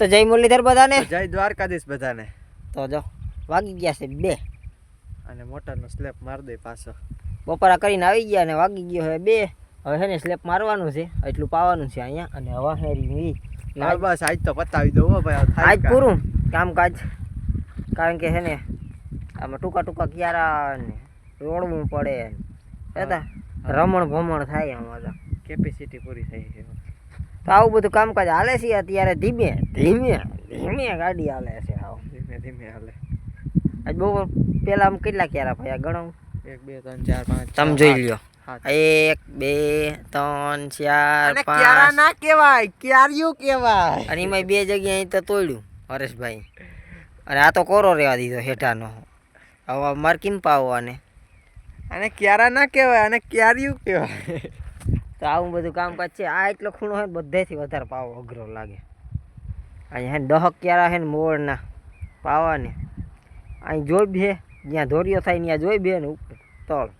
તો જય મુરલીધર બધાને. જય દ્વારકાધીશ બધાને. તો જો વાગી ગયા છે બે. અને મોટરનો સ્લેપ માર દે પાછો. બપોરા કરીને આવી ગયા અને વાગી ગયો હવે બે. હવે છે ને સ્લેપ મારવાનું છે એટલું પાવાનું છે અહીંયા અને હવા હેરી બસ આજ તો પતાવી દઉં હો ભાઈ આજ. પૂરું કામકાજ. કારણ કે છે ને આમાં ટૂંકા ટૂંકા ક્યારા ને રોડવું પડે. રમણ ભમણ થાય અમારા કેપેસિટી પૂરી થઈ છે તો આવું બધું કામકાજ હાલે છે અત્યારે ધીમે ધીમે ધીમે ગાડી હાલે છે આવું. ધીમે ધીમે હાલે. આજ બહુ પેલા આમ કેટલા ક્યારા ભાઈ? ગણો? એક બે ત્રણ ચાર પાંચ તમે જોઈ લ્યો. એક બે ત્રણ ચાર પાંચ. ના કહેવાય ક્યારિયું કહેવાય. અને એમાં બે જગ્યાએ અહીં તો તોડ્યું હરેશભાઈ. અને આ તો કોરો રહેવા દીધો હેઠાનો. હવે મારે કેમ પાવવાને? અને ક્યારા ના કહેવાય અને ક્યારિયું કહેવાય. તો આવું બધું કામકાજ છે આ એટલો ખૂણો હોય ને બધેથી વધારે પાવો અઘરો લાગે. અહીંયા હે ડહક દહક ક્યારા હે ને મોરના પાવાને. અહીં જોઈ બે જ્યાં ધોરીઓ થાય ત્યાં જોઈ બે ને ઉપર તળ.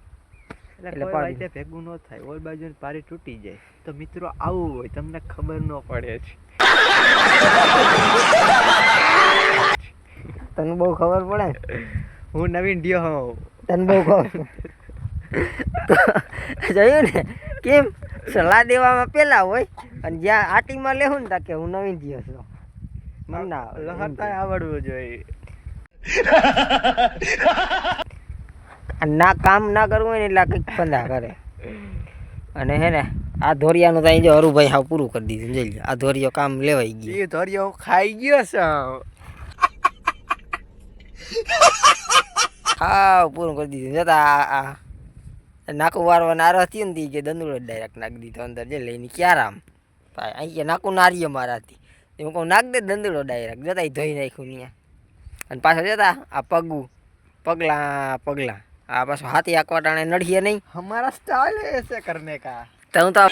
એટલે પાડી. ભેગું ન થાય ઓલ બાજુ પારી તૂટી જાય. તો મિત્રો આવું હોય તમને ખબર ન પડે છે તને બહુ ખબર પડે? હું નવીન ડિયો હોઉં. તને બહુ ખબર જોયું ને કેમ? સલાહ દેવામાં પેલા હોય અને જ્યાં આટીમાં લેવું ને તા કે હું નવીન થયો છું. મને ના લહરતા આવડવું જોઈએ. ના કામ ના કરવું હોય ને એટલે કંઈક ફંદા કરે. અને હે ને આ ધોરિયાનું તો જો હરુભાઈ હાવ પૂરું કરી દીધું જોઈ લો આ ધોરિયો કામ લેવાઈ ગયું. એ ધોરિયો ખાઈ ગયો છું. હા પૂરું કરી દીધું. જતા આ નાકું વારવા નારો હતી ને કે દંદુડો ડાયરેક્ટ નાખી દીધો અંદર. જે લઈને ક્યારે આમ ભાઈ અહીં કે નાકું નારીએ મારા હતી હું કહું નાખ દે દંદુડો ડાયરેક્ટ જતા એ ધોઈ નાખ્યું ત્યાં અને પાછા જતા આ પગું પગલા પગલા. આ પાછો હાથી આકવા ટાણે નડીએ નહીં. અમારા સ્ટાઇલ એસે કરને કા. તો હું તો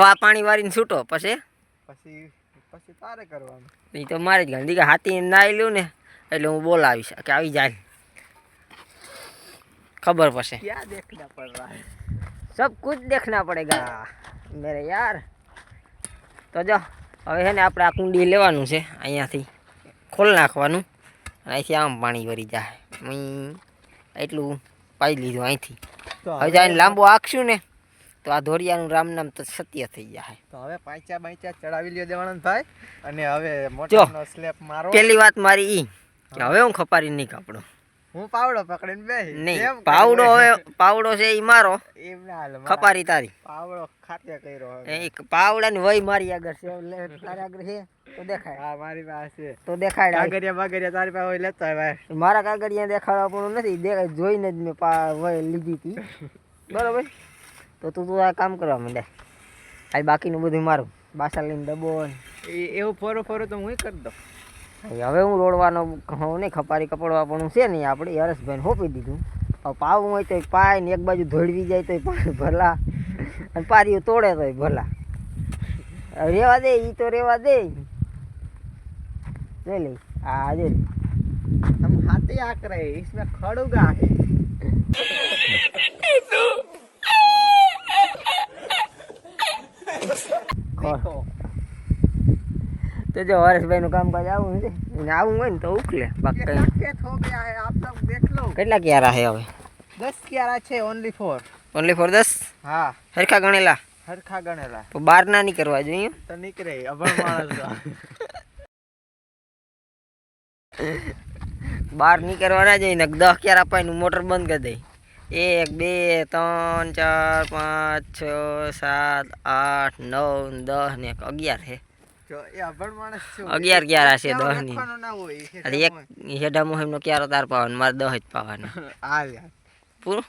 વા પાણી વારીને છૂટો પછી? પછી પછી તારે કરવાનું. એ તો મારે જ ગંદી કે હાથી નાઈ લ્યું ને એટલે હું બોલાવીશ કે આવી જાય. ખબર પડશે क्या देखना पड़ रहा है सब कुछ देखना पड़ेगा मेरे યાર તો જો હવે છે ને આપણે આ કુંડી લેવાનું છે અહીંયાથી ખોલ નાખવાનું અને અહીંથી આમ પાણી વરી જાય મી એટલું પાઈ લીધું અહીંથી તો હવે જાય લાંબુ આંકશું ને તો આ ધોરિયાનું રામ નામ તો સત્ય થઈ જાય તો હવે પાંચા પાંચા ચડાવી લ્યો દેવાનંદ ભાઈ અને હવે મોટરનો સ્લેપ મારો પેલી વાત મારી ઈ કે હવે હું ખપારી નહીં કાપડો હું પાવડો પકડીને બે નહીં પાવડો હવે પાવડો છે એ મારો. એમ ના હાલે ખપારી તારી. પાવડો ખાતે કર્યો એ પાવડા પાવડાની વય મારી આગળ છે. તારી આગળ છે. તો દેખાય. હા મારી પાસે તો દેખાય કાગરિયા બાગરિયા તારી પાસે હોય લેતો હોય ભાઈ મારા કાગરિયા દેખાડવા પણ નથી દેખાય જોઈને જ મેં પા વય લીધી હતી બરોબર? તો તું તું આ કામ કરવા માંડે. આ બાકીનું બધું મારું. બાસા લઈને દબો ને. એ- એવું ફોરો ફોરો તો હું કરી દઉં. હવે હું રોડવાનો હું નહીં ખપારી કપડવા પણ છે નહીં આપણે હરેશભાઈને હોપી દીધું હવે પાવું હોય તો પાય ને એક બાજુ ધોળવી જાય તો ભલા અને પારીઓ તોડે તો ભલા હવે રેવા દે ઈ તો રેવા દે જોઈ લઈ આ જો हम हाथी आक रहे हैं, इसमें खड़ूगा है देखो તો જો હરેશભાઈનું કામકાજ આવું છે આવું હોય ને તો ઉકલે બાકી કેટલા ક્યારા છે હવે? દસ ક્યારા છે ઓનલી ફોર ઓનલી ફોર દસ? હા. હરખા ગણેલા? હરખા ગણેલા. તો બાર ના નહીં કરવા જોઈએ તો નીકળે અભણ માણસ બાર નહીં કરવાના જોઈએ ને દસ ક્યારે પાણી મોટર બંધ કરી દઈ એક બે ત્રણ ચાર પાંચ છ સાત આઠ નવ દસ ને અગિયાર હે જો એ અભણ માણસ છું અગિયાર ક્યારા છે ની અને એક હેડા મોહિમનો ક્યારો તાર પાવાનો મારે દહ જ પાવાના. આ પૂરું?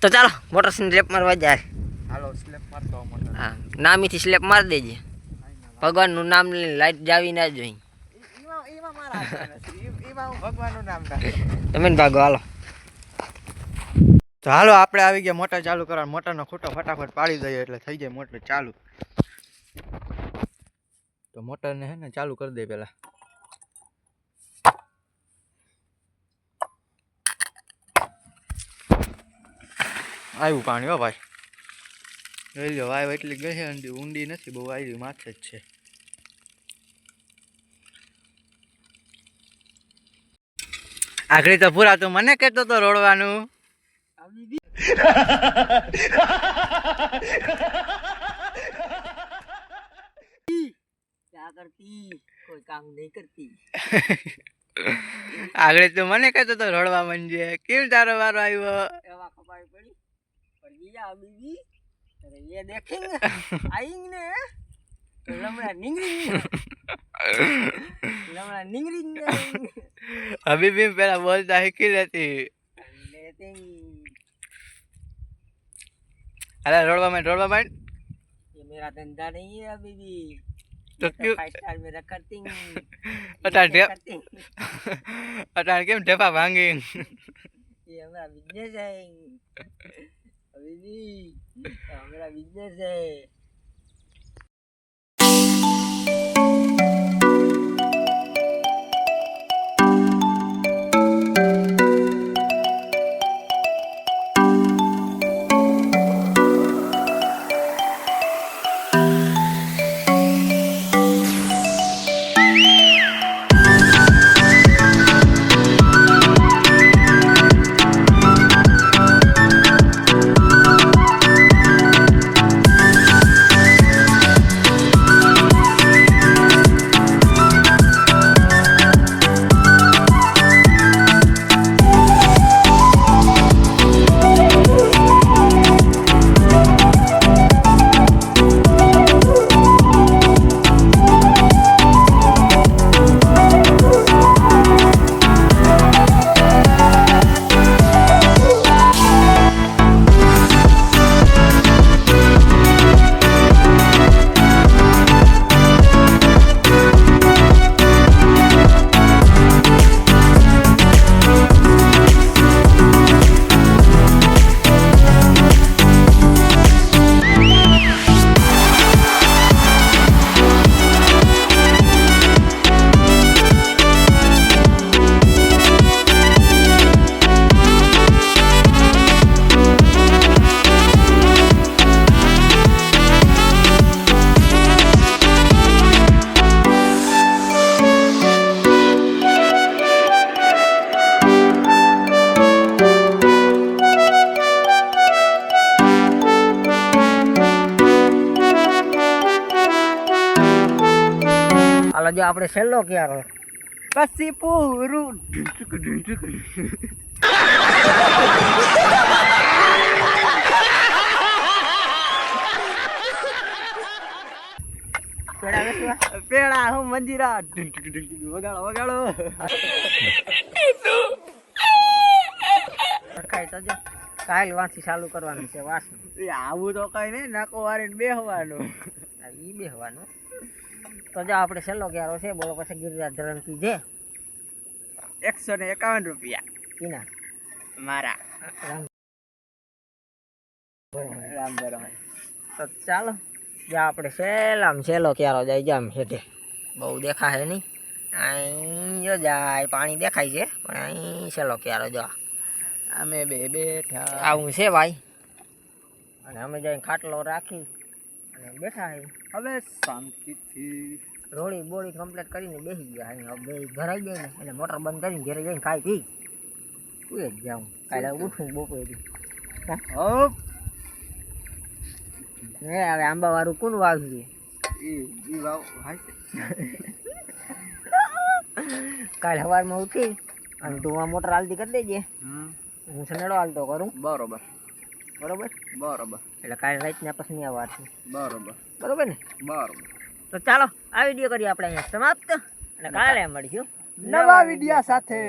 તો ચાલો મોટર સ્લેપ મારવા જાય. હાલો સ્લેપ મારતો મોટર હા નામીથી સ્લેપ મારી દેજે. ભગવાનનું નામ લઈને લાઈટ જાવી ના જોઈ. તમે ભાગો હાલો તો હાલો આપણે આવી ગયા મોટર ચાલુ કરવા મોટરનો ખૂટો ફટાફટ પાડી દઈએ એટલે થઈ જાય મોટર ચાલુ તો મોટરને હે ને ચાલુ કરી દે પહેલાં આવ્યું પાણી હો ભાઈ. લઈ લો વાય એટલી ગઈ છે ઊંડી નથી બહુ આવી માથે જ છે. આગળ તો પૂરા તો મને કહેતો તો રોડવાનું. क्या करती कोई काम नहीं करती આગળ તો મને કહેતો તો રોડવા મંજે કેમ તારો વારો આવ્યો एवा खपाई पड़ी और ये बीबी अरे ये देखेंगे आएंगे तो लमड़ा निंगरी लमड़ा निंगरी અભી બી પેલા બોલતા શીખી લેતી लेते અરે રોડવા માંડ રોડવા માંડ ये मेरा धंधा नहीं है अभी भी તો ફાઈવ સ્ટાર મેરા કરતી અટાણ ઢેપ અટાણ કેમ ઢેફા ભાંગે એ અમારા બિઝનેસ હે અભિજી અમારા બિઝનેસ હે જો આપણે છેલ્લો ક્યારો. પછી પૂરું. પેડા હું મંજીરા? વગાડો વગાડો. કાલ વાંચી ચાલુ કરવાનું છે વાસ. આવું તો કઈ નહીં નાકો વારીને બેહવાનું ઈ બેહવાનું. તો જો આપણે છેલ્લો ક્યારો છે બોલો પછી ગિરિરાજ ધરણકી જે એકસો ને એકાવન રૂપિયા. કીના મારા. રામ. રામ બરાબર તો ચાલો જ્યાં આપણે છેલ્લામ છેલ્લો ક્યારો જાય જામ હેઠે. બહુ દેખાય નહીં. અહીં જો જાય પાણી દેખાય છે પણ અહીં છેલ્લો ક્યારો જો. અમે બે બેઠા. આવું છે ભાઈ. અને અમે જઈને ખાટલો રાખી. બેઠા હવે શાંતિથી રોળી બોળી કમ્પ્લીટ કરીને બેસી ગયા. અહીં હવે બે ઘરાઈ જાય ને એટલે મોટર બંધ કરીને ઘરે જઈને ખાઈ પી. સુઈ જ જાઉં. કાલે ઉઠું બપોરે. હોપ. હે હવે આંબા વાળું કોણ વાવ્યું કાલે સવારમાં ઉઠી અને તું આ મોટર હાલતી કરી દેજે. હમ. હું સનેડો હાલતો કરું? બરોબર. બરોબર? બરોબર. એટલે કાલ રાતના પછી નહીં આવવાનું બરોબર. બરોબર ને? બરોબર. તો ચાલો આ વીડિયો કરીએ આપણે અહીંયા સમાપ્ત. અને કાલે મળીશું. નવા વિડિયા સાથે.